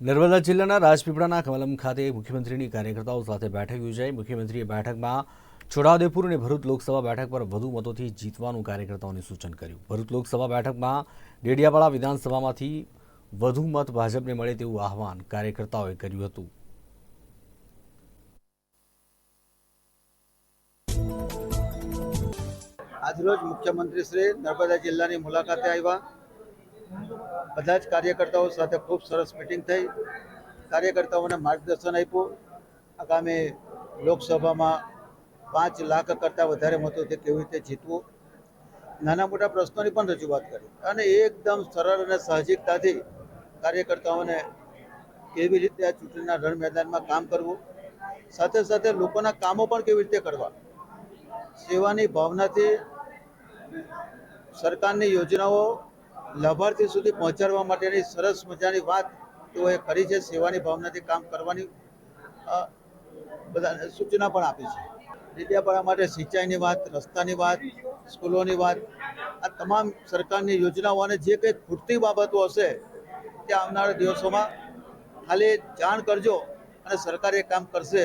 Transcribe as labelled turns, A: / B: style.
A: નર્મદા જિલ્લાના રાજપીપળાના કમલમ ખાતે મુખ્યમંત્રીની કાર્યકર્તાઓ સાથે બેઠક યોજાઈ. મુખ્યમંત્રીએ બેઠકમાં છોટાઉદેપુર અને ભરૂચ લોકસભા બેઠક પર વધુ મતોથી જીતવાનું કાર્યકર્તાઓને સૂચન કર્યું. ભરૂચ લોકસભા બેઠકમાં ડેડિયાપાડા વિધાનસભામાંથી વધુ મત ભાજપને મળે તેવું આહવાન કાર્યકર્તાઓએ કર્યું હતું.
B: આજરોજ મુખ્યમંત્રી શ્રી નર્મદા જિલ્લાની મુલાકાતે આવ્યા. બધા જ કાર્યકર્તાઓ સાથે ખૂબ સરસ મિટિંગ થઈ. કાર્યકર્તાઓને માર્ગદર્શન આપ્યું. આગામી લોકસભામાં પાંચ લાખ કરતાં વધારે મતોથી કેવી રીતે જીતવું? નાના મોટા પ્રશ્નોની પણ રજૂઆત કરી અને એકદમ સરળ અને સાહજિકતાથી કાર્યકર્તાઓને કેવી રીતે આ ચૂંટણીના રણ મેદાનમાં કામ કરવું? સાથે સાથે લોકોના કામો પણ કેવી રીતે કરવા? સેવાની ભાવનાથી સરકારની યોજનાઓ લાભાર્થી સુધી પહોંચાડવા માટેની સરસ મજાની વાત તેઓએ કરી છે. સેવાની ભાવનાથી કામ કરવાની બધા સૂચના પણ આપી છે. ડેડિયાપાડા માટે સિંચાઈની વાત, રસ્તાની વાત, સ્કૂલોની વાત, આ તમામ સરકારની યોજનાઓ અને જે કંઈ ખૂટતી બાબતો હશે તે આવનારા દિવસોમાં ખાલી જાણ કરજો અને સરકાર એ કામ કરશે.